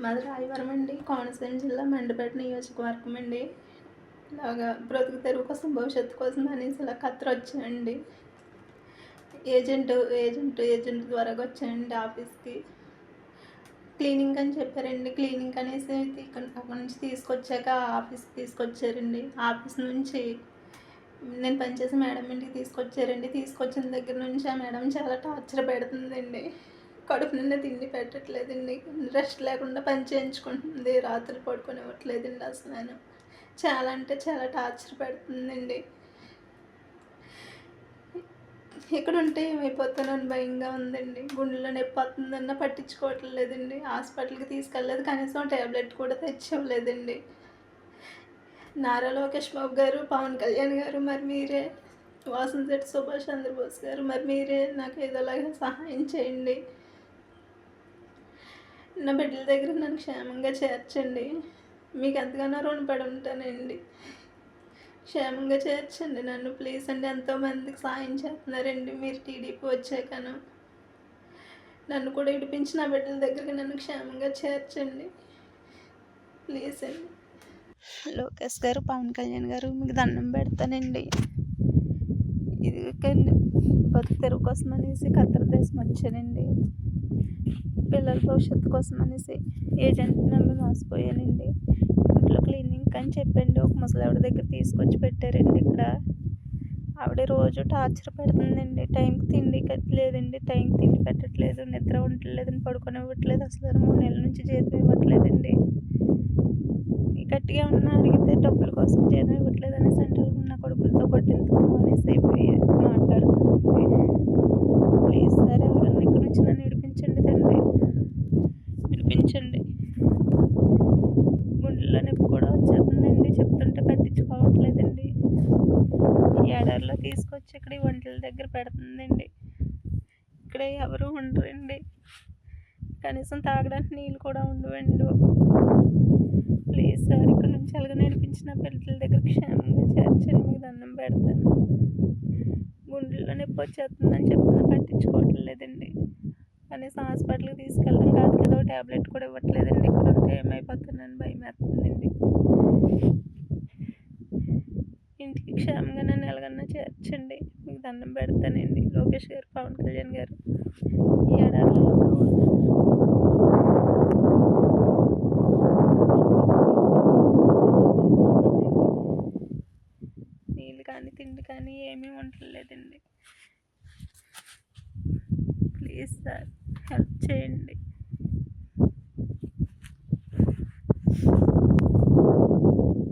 మాది రాయవరం అండి. కోనసీమ జిల్లా మండపేట నియోజకవర్గం అండి. ఇలాగా బ్రతుకు తెరువు కోసం భవిష్యత్తు కోసం అనేసి ఇలా కత్తిర వచ్చాయండి ఏజెంట్ ఏజెంట్ ఏజెంట్ ద్వారా వచ్చాయండి ఆఫీస్కి. క్లీనింగ్ అని చెప్పారండి. క్లీనింగ్ అనేసి అక్కడి అక్కడ నుంచి తీసుకొచ్చాక ఆఫీస్కి తీసుకొచ్చారండి. ఆఫీస్ నుంచి నేను పనిచేసే మేడం ఇంటికి తీసుకొచ్చారండి. తీసుకొచ్చిన దగ్గర నుంచి ఆ మేడం చాలా టార్చర్ పెడుతుందండి. కడుపు నిన్న తిండి పెట్టట్లేదండి. రెస్ట్ లేకుండా పని చేయించుకుంటుంది. రాత్రి పడుకునివ్వట్లేదండి అసలు. నేను చాలా అంటే చాలా టార్చర్ పెడుతుందండి. ఇక్కడ ఉంటే ఏమైపోతానని భయంగా ఉందండి. గుండెలో నొప్పి వస్తుందన్న పట్టించుకోవట్లేదండి. హాస్పిటల్కి తీసుకెళ్ళలేదు. కనీసం ట్యాబ్లెట్ కూడా తెచ్చివ్వలేదండి. నారా లోకేష్ బాబు గారు పవన్ కళ్యాణ్ గారు మరి మీరే. వాసంశెట్టి సుభాష్ చంద్రబోస్ గారు మరి మీరే. నాకు ఏదోలాగా సహాయం చేయండి. నా బిడ్డల దగ్గర నన్ను క్షేమంగా చేర్చండి. మీకు ఎంతగానో రుణపడి ఉంటానండి. క్షేమంగా చేర్చండి నన్ను ప్లీజ్ అండి. ఎంతోమందికి సాయం చేస్తున్నారండి. మీరు టీడీపీ వచ్చాకను. నన్ను కూడా ఇడిపించి నా బిడ్డల దగ్గరికి నన్ను క్షేమంగా చేర్చండి. ప్లీజ్ అండి. లోకేష్ గారు పవన్ కళ్యాణ్ గారు మీకు దండం పెడతానండి. ఇది బతుకు తెరువు కోసం అనేసి ఖత్తర్ దేశం వచ్చానండి. పిల్లల భవిష్యత్తు కోసం అనేసి ఏజెంట్ నమ్మి మోసపోయానండి. ఇంట్లో క్లీనింగ్ అని చెప్పండి ఒక ముసలావిడ దగ్గర తీసుకొచ్చి పెట్టారండి ఇక్కడ. ఆవిడ రోజు టార్చర్ పెడుతుందండి. టైంకి తిండి లేదండి టైంకి తిండి పెట్టట్లేదు నిద్ర ఉండట్లేదని పడుకొని ఇవ్వట్లేదు అసలు మూడు నెలల నుంచి జీతం ఇవ్వట్లేదండి. గట్టిగా ఉన్న అడిగితే డబ్బుల కోసం జీతం ఇవ్వట్లేదు అని సెంట్రల్ ఉన్న కొడుకులతో కొట్టింది అనేసి అయిపోయి మాట్లాడుతుందండి ప్లీజ్ సార్ ఎలాగన్నా ఇక్కడ నుంచి నన్ను విడిపించండి తండ్రి విడిపించండి గుండెల్లో నొప్పి కూడా వచ్చేస్తుందండి చెప్తుంటే పట్టించుకోవట్లేదండి ఏడాదిలో తీసుకొచ్చి ఇక్కడ ఈ వంటల దగ్గర పెడుతుందండి. ఇక్కడ ఎవరు ఉండరండి. కనీసం తాగడానికి నీళ్ళు కూడా ఉండవండి. ప్లీజ్ సార్ ఇక్కడ నుంచి ఎలాగ నడిపించిన పిల్లల దగ్గర క్షేమంగా చేర్చండి మీకు దండం పెడతాను. గుండెల్లో నొప్పి వచ్చేస్తుందని చెప్తున్నా పట్టించుకోవట్లేదండి కనీసం హాస్పిటల్కి తీసుకెళ్ళడం కాదు కదా టాబ్లెట్ కూడా ఇవ్వట్లేదండి. ఇక్కడ ఉంటే ఏమైపోతానని ఇంటికి క్షేమంగా నన్ను ఎలాగన్నా చేర్చండి. మీకు దండం పెడతానండి. లోకేష్ గారు పవన్ కళ్యాణ్ గారు. ఈ నీళ్ళు కానీ తిండి కానీ ఏమీ ఉండలేదండి. ప్లీజ్ సార్ హెల్ప్ చేయండి.